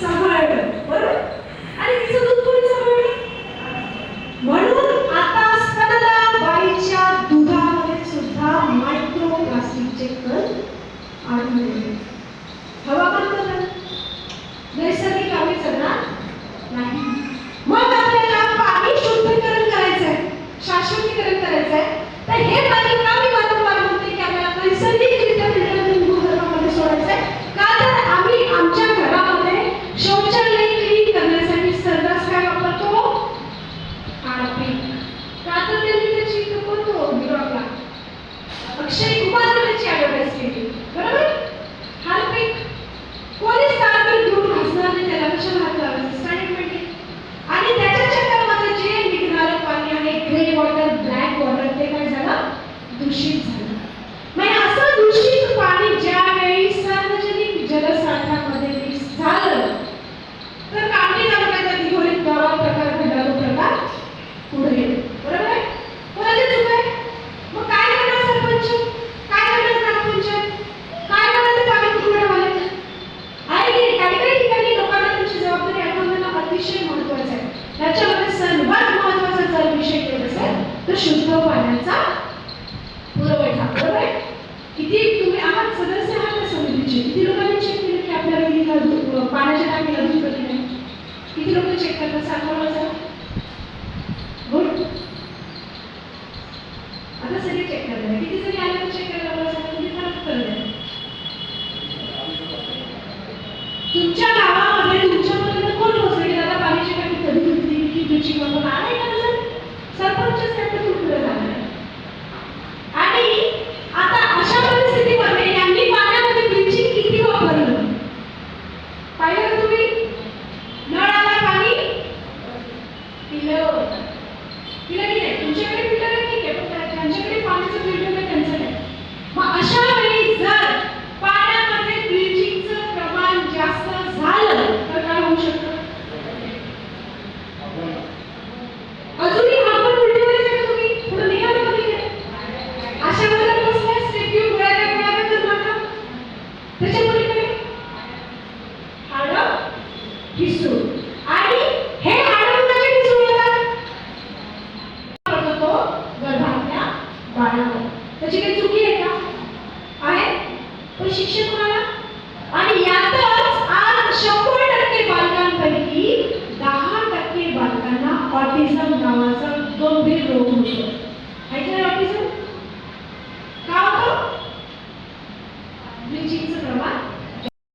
सांभाळलं बरोबर? आणि तिचं दूध कोणी सांभाळलं म्हणून आता स्तनदा बाईच्या दुधामध्ये सुद्धा मायक्रो प्लास्टिकचे कण आढळले हवामान बदल नैसर्गिक आम्ही सगळा અક્ષય કુમાર ને ચેડો બેસી બરાબર? पाण्याचा? पुरवठा बरोबर? किती तुम्ही आहात सदस्य आहात त्या समितीचे. किती लोकांनी चेक केलं की आपल्याला किती पाण्याच्या टाकीला दुष्परिणाम नाही? किती लोक चेक करतात? सांगा मला गुड आता सगळी चेक करतात किती जरी आले चेक करायला मला सांगा. तुम्ही फरक करत तुमच्या म्हणजे काही चुकी आहे का? आहे? पण शिक्षक म्हणाला आणि यातच आज शंभर टक्के बालकांपैकी दहा टक्के बालकांना ऑटिझम नावाचा गंभीर रोग होतो ऐकलं ऑटिझम?